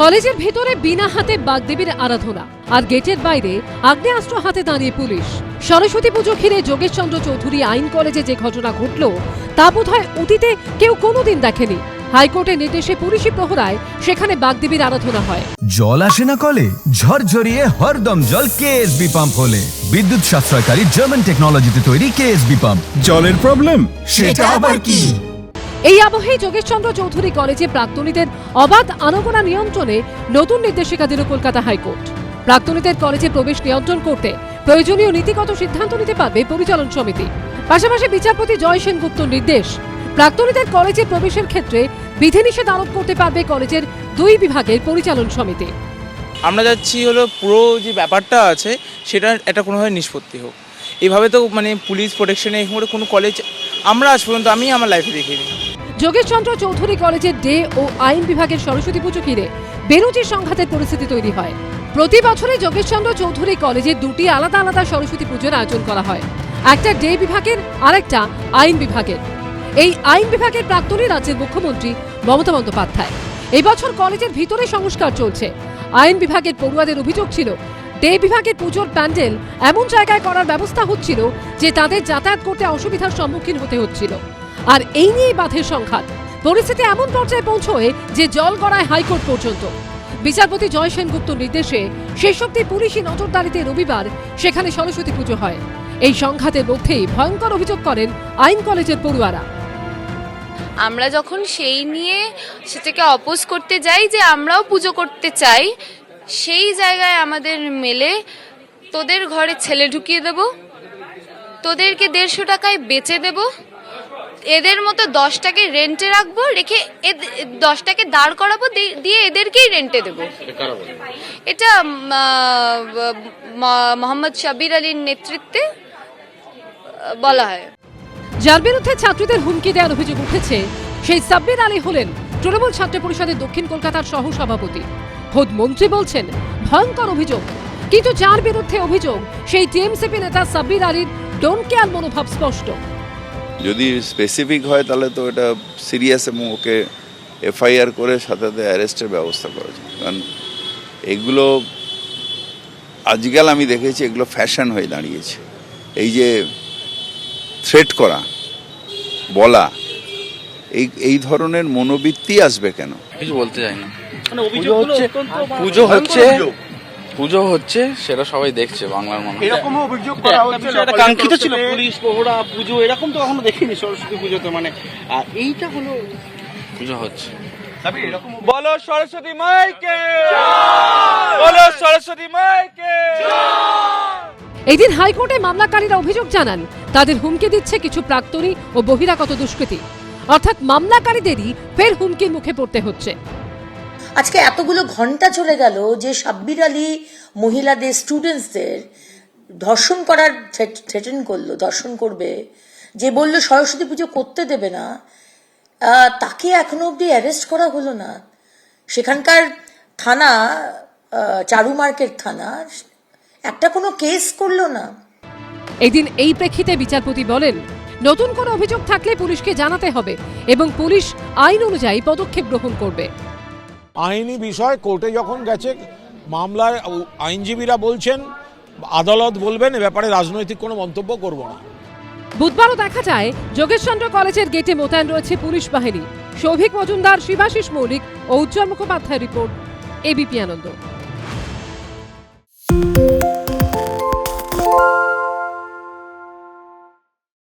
কলেজের ভেতরে বিনা হাতে বাগদেবীর আরাধনা আর গেটের বাইরে আগ্নেয়াস্ত্র হাতে দাঁড়িয়ে পুলিশ। সরস্বতী পুজো ঘিরে যোগেশচন্দ্র চৌধুরী আইন কলেজে যে ঘটনা ঘটল তা বোধহয় অতীতে কেউ কোনোদিন দেখেনি। হাইকোর্টের নির্দেশে পুলিশি প্রহরায় সেখানে বাগদেবীর আরাধনা হয়। জল আসে না কলে ঝরঝরিয়ে হরদম জল কেএসবি পাম্প হলে। বিদ্যুৎ সাশ্রয়কারী জার্মান টেকনোলজিতে তৈরি কেএসবি পাম্প জলের প্রবলেম সেটা আবার কি? এই আবহে যোগেশচন্দ্র চৌধুরী কলেজে প্রাক্তনীদের অবাধ আনাগোনা নিয়ন্ত্রণে নতুন নির্দেশিকা দিল কলকাতা হাইকোর্ট। প্রাক্তনীদের কলেজে প্রবেশ নিয়ন্ত্রণ করতে প্রয়োজনীয় নীতিগত সিদ্ধান্ত নিতে পারবে পরিচালন সমিতি। পাশাপাশি বিচারপতি জয় সেনগুপ্তর নির্দেশ, প্রাক্তনীদের কলেজে প্রবেশের ক্ষেত্রে বিধিনিষেধ আরোপ করতে পারবে কলেজের দুই বিভাগের পরিচালন সমিতি। আমরা যাচ্ছি হলো পুরো যে ব্যাপারটা আছে, সেটা একটা কোনোভাবে নিষ্পত্তি হোক। এভাবে তো মানে পুলিশ প্রোটেকশনে কোনো কলেজ আমরা আজ পর্যন্ত আমি আমার লাইফে দেখিনি। যোগেশচন্দ্র চৌধুরী কলেজের ডে ও আইন বিভাগের সরস্বতী পুজো ঘিরে বেরোজির সংঘাতের পরিস্থিতি তৈরি হয়। প্রতি বছরই যোগেশচন্দ্র চৌধুরী কলেজে দুটি আলাদা আলাদা সরস্বতী পুজোর আয়োজন করা হয়। একটা ডে বিভাগের, আরেকটা আইন বিভাগের। এই আইন বিভাগের প্রাক্তনী রাজ্যের মুখ্যমন্ত্রী মমতা বন্দ্যোপাধ্যায়। এবছর কলেজের ভিতরে সংস্কার চলছে। আইন বিভাগের পড়ুয়াদের অভিযোগ ছিল, ডে বিভাগের পুজোর প্যান্ডেল এমন জায়গায় করার ব্যবস্থা হচ্ছিল যে তাদের যাতায়াত করতে অসুবিধার সম্মুখীন হতে হচ্ছিল। আর এই নিয়েই বাঁধের সংঘাত। পরিস্থিতি এমন পর্যায়ে পৌঁছয় যে জল গড়ায় হাইকোর্ট পর্যন্ত। বিচারপতি জয় সেনগুপ্তর নির্দেশে শেষ অব্দি পুলিশি নজরদারিতে রবিবার সেখানে সরস্বতী পুজো হয়। এই সংঘাতের মধ্যেই ভয়ঙ্কর অভিযোগ করেন আইন কলেজের পড়ুয়ারা। আমরা যখন সেই নিয়ে সেটাকে অপোজ করতে যাই যে আমরাও পুজো করতে চাই, সেই জায়গায় আমাদের মেলে তোদের ঘরে ছেলে ঢুকিয়ে দেব, তোদেরকে দেড়শো টাকায় বেচে দেব এদের মতো দশটাকে রেন্টে রাখব রেখে দশটাকে দাঁড় করাবো দিয়ে এদেরকেই রেন্টে দেবো। এটা মোহাম্মদ শাবির আলীর নেতৃত্বে বলা হয়। যার বিরুদ্ধে ছাত্রীদের হুমকি দেওয়ার অভিযোগ উঠেছে সেই সাব্বির আলী হলেন তৃণমূল ছাত্র পরিষদের দক্ষিণ কলকাতার সহ সভাপতি খোদ মন্ত্রী বলছেন ভয়ঙ্কর অভিযোগ। কিন্তু যার বিরুদ্ধে অভিযোগ সেই টিএমসিপি নেতা সাব্বির আলীর ডোন্ট কেয়ার মনোভাব স্পষ্ট। যদি স্পেসিফিক হয় তাহলে তো এটা সিরিয়াস এবং ওকে এফআইআর করে সাথে সাথে অ্যারেস্টের ব্যবস্থা করা যায়। কারণ এগুলো আজকাল আমি দেখেছি এগুলো ফ্যাশন হয়ে দাঁড়িয়েছে। এই যে থ্রেট করা বলা এই এই ধরনের মনোবৃত্তি আসবে কেন? কিছু বলতে চাই না। পুজো হচ্ছে পুজো হচ্ছে পুজো হচ্ছে সেটা সবাই দেখছে বাংলার মানুষ। এরকম অভিযোগ করা হচ্ছে একটা কাঙ্ক্ষিত ছিল। পুলিশ প্রহরা পুজো এরকম তো কখনো দেখিনি সরস্বতী পুজোতে মানে আর এইটা হলো পুজো হচ্ছে। বলো সরস্বতী মাইকে। বলো সরস্বতী মাইকে। এদিন হাইকোর্টে মামলাকারীরা অভিযোগ জানান তাদের হুমকি দিচ্ছে কিছু প্রাক্তনী ও বহিরাগত দুষ্কৃতী। অর্থাৎ মামলাকারীদেরই ফের হুমকির মুখে পড়তে হচ্ছে। আজকে এতগুলো ঘণ্টা চলে গেল যে সাব্বির আলী মহিলাদের স্টুডেন্টসদের ধর্ষণ করার থ্রেটেন করল, ধর্ষণ করবে, যে বলল সরস্বতী পুজো করতে দেবে না তাকে এখনও অবধি অ্যারেস্ট করা হলো না। সেখানকার থানা চারু মার্কেট থানা, একটা কোনো কেস করল না। এদিন এই প্রেক্ষিতে বিচারপতি বলেন, নতুন কোনো অভিযোগ থাকলে পুলিশকে জানাতে হবে এবং পুলিশ আইন অনুযায়ী পদক্ষেপ গ্রহণ করবে। আইনি বিষয়, কোর্টে যখন গেছে, মামলায় আইনজীবীরা বলছেন, আদালত বলবেন, এ ব্যাপারে রাজনৈতিক কোনো মন্তব্য করব না। বুধবারও দেখা যায়, যোগেশচন্দ্র কলেজের গেটে মোতায়েন রয়েছে পুলিশ বাহিনী। সৌভিক মজুমদার, শিবাশিস মৌলিক ও উজ্জ্বল মুখোপাধ্যায় রিপোর্ট এবিপি আনন্দ।